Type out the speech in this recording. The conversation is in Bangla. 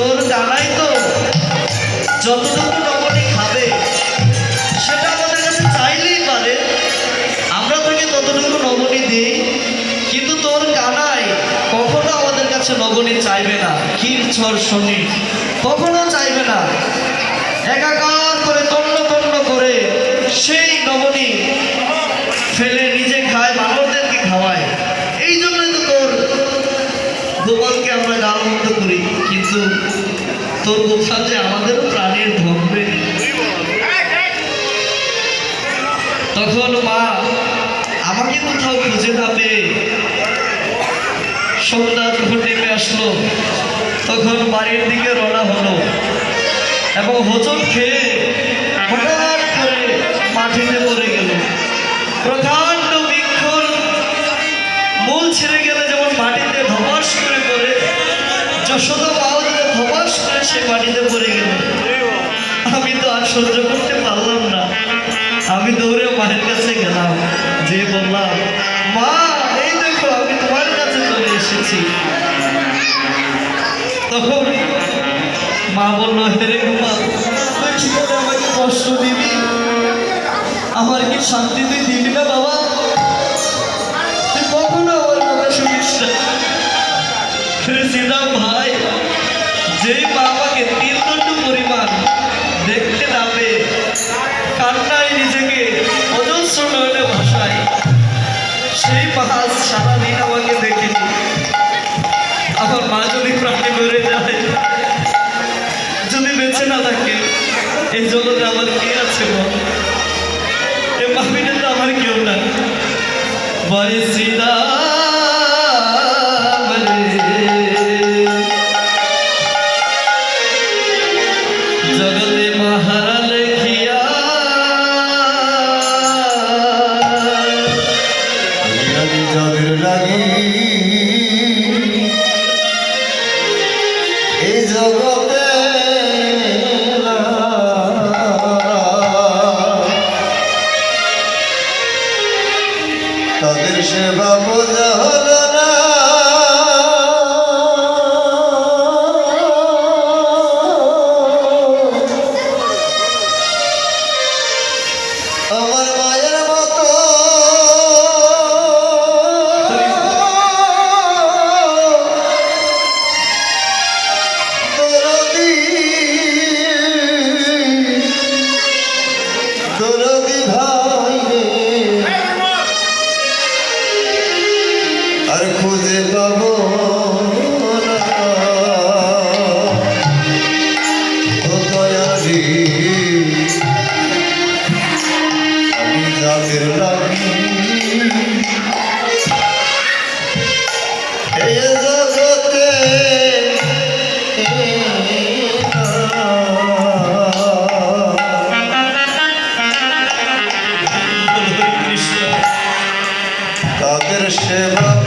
তোর চাইলেই পারে। আমরা তোকে ততটুকু নবনী দিই, কিন্তু তোর কানাই কখনো আমাদের কাছে নবনী চাইবে না। ক্ষীর ছর শনি, কখনো চাইবে না। একাকার করে করে নবনী ফেলে নিজে খায় বানরদেরকে খাওয়ায়। এই জন্যই তো তোর গোপালকে আমরা গালমন্দ করি, কিন্তু তোর গোপাল যে আমাদেরও প্রাণের ধর্মে। তখন মা আমাকে কোথাও খুঁজে না পেয়ে সন্ধ্যা যখন নেমে আসলো, তখন বাড়ির দিকে রওনা হলো এবং হোচট খেয়ে হঠাৎ ধপাস করে সে মাটিতে পড়ে আমি তো আর সহ্য করতে পারলাম না। আমি দৌড়ে কাছে গেলাম, যে বললাম, মা, এই দেখো, আমি তোমার কাছে চলে এসেছি। তখন মা আমার কি শান্তি তুই দিবি না বাবা? যেই আমাকে তিন দণ্ড পরিমাণ দেখতে না পেয়ে কান্নায় নিজেকে অজস্র নয়নে ভাষায় সেই মাছ সারাদিন আমাকে দেখেনি। আমার মা যদি প্রাণে মরে যায়, যদি বেঁচে না থাকে, এই জগতে আমার কে আছে বল? এ মামিনে তো আমার কেউ না বলে শ্রীরাম তাদের সেবা আর খুঁজে পাবো Shiva.